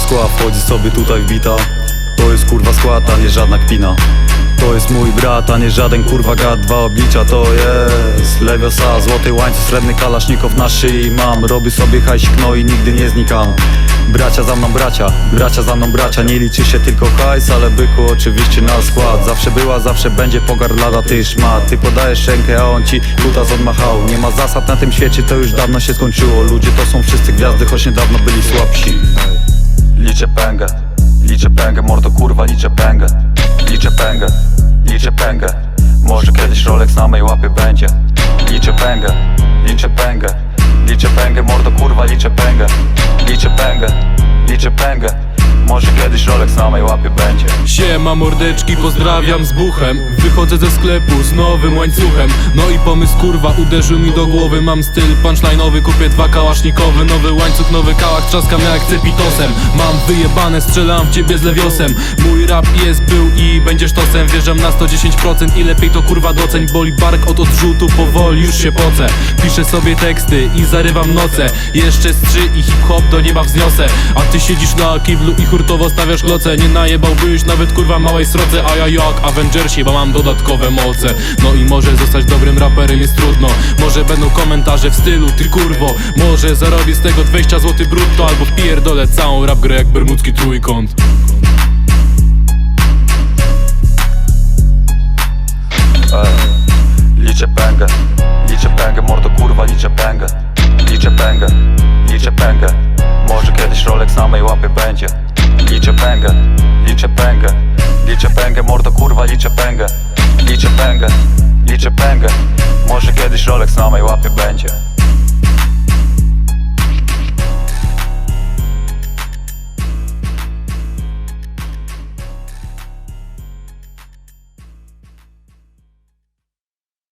skła wchodzi sobie tutaj wbita To jest kurwa skład, a nie żadna kpina. To jest mój brat, a nie żaden kurwa gad. Dwa oblicza to jest Lewiosa, złoty łańcuch, srebrny kalasznikow na szyi mam. Robię sobie hajsik, no i nigdy nie znikam. Bracia za mną bracia, bracia za mną bracia. Nie liczy się tylko hajs, ale byku oczywiście na skład. Zawsze była, zawsze będzie pogardlada ty szmat Ty podajesz rękę, a on ci kutas odmachał. Nie ma zasad na tym świecie, to już dawno się skończyło. Ludzie to są wszyscy gwiazdy, choć niedawno byli słabsi Liczę pęgę, liczę pęgę, mordo kurwa liczę pęgę. Liczę pęgę, liczę pęgę. Może kiedyś Rolex na mej łapie będzie. Liczę pęgę, liczę pęgę. Liczę pęgę, mordo kurwa liczę pęgę. Liczę pęgę, liczę pęgę. Może kiedyś Rolex na mej łapie będzie Siema mordeczki, pozdrawiam z buchem. Wychodzę ze sklepu z nowym łańcuchem. No i pomysł kurwa uderzył mi do głowy. Mam styl punchline'owy, kupię dwa kałasznikowy Nowy łańcuch, nowy kałach, trzaskam jak cepitosem Mam wyjebane, strzelam w ciebie z lewiosem. Mój rap jest, był i będziesz tosem. Wjeżdżam na 110% i lepiej to kurwa doceń. Boli bark od odrzutu, powoli już się pocę. Piszę sobie teksty i zarywam noce. Jeszcze z trzy i hip-hop do nieba wzniosę. A ty siedzisz na kiblu i hurtowo stawiasz kloce. Nie najebałbyś nawet kurwa małej srodze A ja jak Avengersi, bo mam dodatkowe moce. No i może zostać dobrym raperem jest trudno. Może będą komentarze w stylu ty kurwo Może zarobię z tego 20 zł brutto Albo pierdolę całą rap grę jak bermudzki trójkąt. Liczę pęgę, liczę pęgę, mordo kurwa liczę pęgę. Liczę pęgę, liczę pęgę. Może kiedyś Rolex na mej łapie będzie. Liczę pęgę Liczę pęgę, mordo kurwa liczę pęgę. Liczę pęgę, liczę pęgę. Może kiedyś Rolex na mej łapie będzie